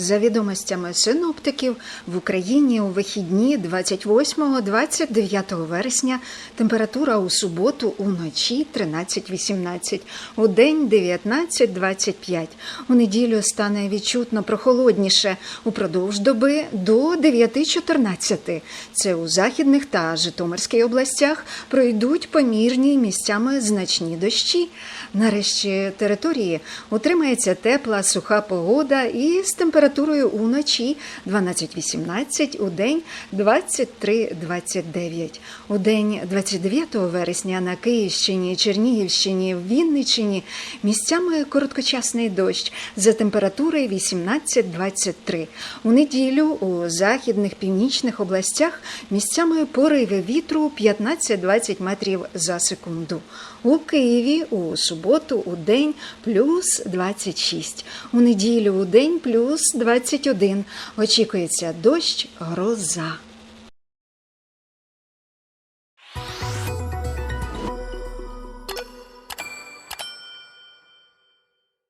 За відомостями синоптиків, в Україні у вихідні 28-29 вересня температура у суботу уночі 13-18, у день 19-25. У неділю стане відчутно прохолодніше упродовж доби до 9-14. Це у західних та Житомирській областях пройдуть помірні місцями значні дощі. Нарешті території утримається тепла суха погода і з температурою уночі 12-18, у день 23-29. У день 29 вересня на Київщині, Чернігівщині, Вінниччині місцями короткочасний дощ за температури 18-23. У неділю у західних північних областях місцями пориви вітру 15-20 метрів за секунду. У Києві у суботу у день плюс 26. У неділю у день плюс 21. Очікується дощ, гроза.